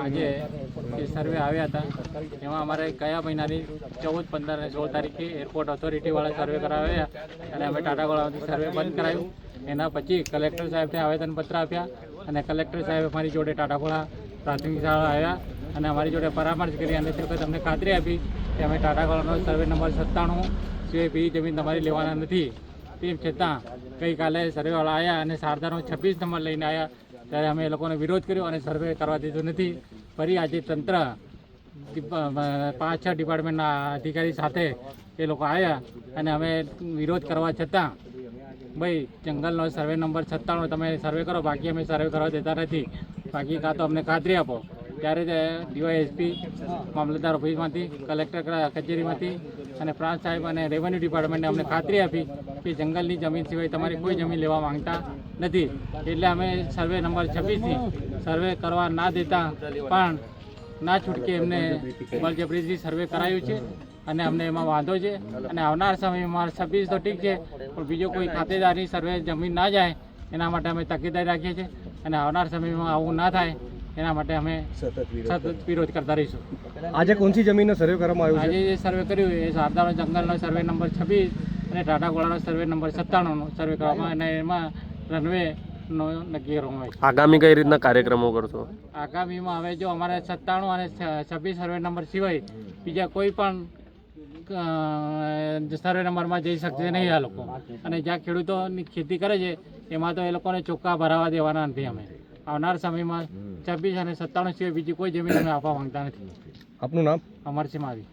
આજે જે સર્વે આવ્યા હતા, એમાં અમારે કયા મહિનાની ચૌદ, પંદર અને સોળ તારીખે એરપોર્ટ ઓથોરિટીવાળા સર્વે કરાવ્યા અને અમે ટાટાગોળાથી સર્વે બંધ કરાવ્યું એના પછી કલેક્ટર સાહેબને આવેદનપત્ર આપ્યા અને કલેક્ટર સાહેબ અમારી જોડે ટાટાગોળા પ્રાથમિક શાળા આવ્યા અને અમારી જોડે પરામર્શ કરી અને તે વખત અમને ખાતરી આપી કે અમે ટાટાગોળાનો સર્વે નંબર સત્તાણું સિવાય બીજી જમીન તમારી લેવાના નથી. તેમ છતાં ગઈકાલે સર્વેવાળા આવ્યા અને શારદાનો છવ્વીસ નંબર લઈને આવ્યા. ત્યારે અમે એ લોકોને વિરોધ કર્યો અને સર્વે કરવા દીધો નથી. ફરી આજે તંત્ર પાંચ છ ડિપાર્ટમેન્ટના અધિકારી સાથે એ લોકો આવ્યા અને અમે વિરોધ કરવા છતાં, ભાઈ, જંગલનો સર્વે નંબર સત્તાણું, તમે સર્વે કરો, બાકી અમે સર્વે કરવા દેતા નથી. બાકી કાં તો અમને ખાતરી આપો. ત્યારે ડીવાયએસપી મામલતદાર ઓફિસમાંથી, કલેક્ટર કચેરીમાંથી અને પ્રાંત સાહેબ અને રેવન્યુ ડિપાર્ટમેન્ટને અમને ખાતરી આપી કે જંગલની જમીન સિવાય તમારી કોઈ જમીન લેવા માંગતા નથી. એટલે અમે સર્વે નંબર છવ્વીસની સર્વે કરવા ના દેતા, પણ ના છૂટકે એમને બળજબરીથી સર્વે કરાયું છે અને અમને એમાં વાંધો છે. અને આવનાર સમયમાં છવ્વીસ તો ઠીક છે, પણ બીજો કોઈ ખાતેદારની સર્વે જમીન ના જાય, એના માટે અમે તકેદારી રાખીએ છીએ. અને આવનાર સમયમાં આવું ના થાય એના માટે અમે સતત વિરોધ કરતા રહીશું. આજે કોનસી જમીનનો સર્વે કરવામાં આવ્યો આજે જે સર્વે કર્યું એ શારદાનો જંગલનો સર્વે નંબર છવ્વીસ અને ટાટાગોળાનો સર્વે નંબર સત્તાણુંનો સર્વે કરવામાં અને એમાં રનવેનો નક્કી કરવામાં આવ્યું. આગામી કઈ રીતના કાર્યક્રમો કરશો? આગામીમાં હવે જો અમારે સત્તાણું અને છવ્વીસ સર્વે નંબર સિવાય બીજા કોઈ પણ સર્વે નંબરમાં જઈ શકશે નહીં આ લોકો. અને જ્યાં ખેડૂતોની ખેતી કરે છે એમાં તો એ લોકોને ચોખ્ખા ભરાવા દેવાના નથી અમે. આવનાર સમયમાં છવ્વીસ અને સત્તાણું સિવાય બીજી કોઈ જમીન અમે આપવા માંગતા નથી. આપનું નામ? અમરસિંહ માવી